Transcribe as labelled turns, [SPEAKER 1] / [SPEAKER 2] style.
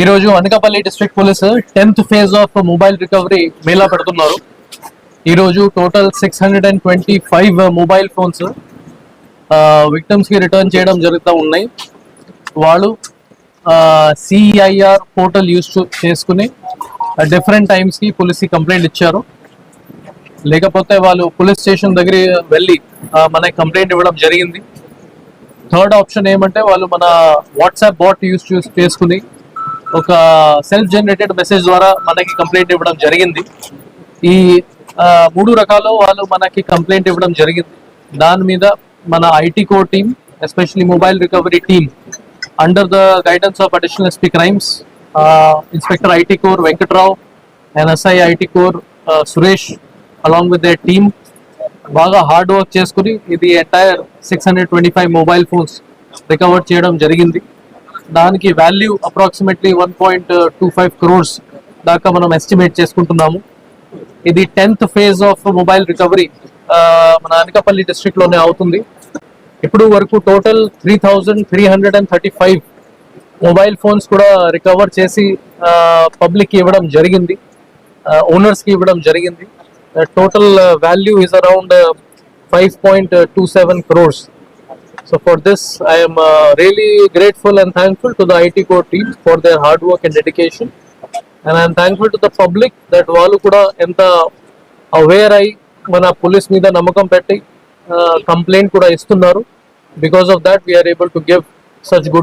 [SPEAKER 1] ఈ రోజు Anakapalli district police tenth phase of mobile recovery Mela పెడుతున్నారు. ఈ రోజు total six hundred and twenty five mobile phones విక్టమ్స్కి return చేయడం జరుగుతూ ఉన్నాయి. వాళ్ళు సిఐఆర్ పోర్టల్ యూస్ చేసుకుని డిఫరెంట్ టైమ్స్కి కంప్లైంట్ ఇచ్చారు. లేకపోతే వాళ్ళు పోలీస్ స్టేషన్ దగ్గర వెళ్ళి మనకి కంప్లైంట్ ఇవ్వడం జరిగింది. థర్డ్ ఆప్షన్ ఏమంటే వాళ్ళు మన వాట్సాప్ బాట్ యూస్ చేసుకుని ఒక సెల్ఫ్ జనరేటెడ్ మెసేజ్ ద్వారా మనకి కంప్లైంట్ ఇవ్వడం జరిగింది. ఈ మూడు రకాలు వాళ్ళు మనకి కంప్లైంట్ ఇవ్వడం జరిగింది. దాని మీద మన IT core team especially mobile recovery team under the guidance of additional SP crimes inspector IT core Venkatrao NSI SI IT core Suresh along with the team బాగా హార్డ్ వర్క్ చేసుకుని ఇది entire six hundred twenty five mobile phones recover చేయడం జరిగింది. దానికి value approximately one point two five crores దాకా మనం estimate చేసుకుంటున్నాము. ఇది tenth phase of mobile recovery మన అనకాపల్లి డిస్టిక్లోనే అవుతుంది. ఇప్పుడు వరకు total three thousand three hundred and thirty five mobile phones కూడా రికవర్ చేసి uh, పబ్లిక్కి ఇవ్వడం జరిగింది. Uh, ఓనర్స్కి ఇవ్వడం జరిగింది. Total value is around five point two seven crores So for this, I am uh, really grateful and thankful to the IT core team for their hard work and dedication. And I am thankful to the public that వాళ్ళు కూడా ఎంత aware అయి మన police మీద నమ్మకం పెట్టి complaint కూడా ఇస్తున్నారు because of that we're able to give such good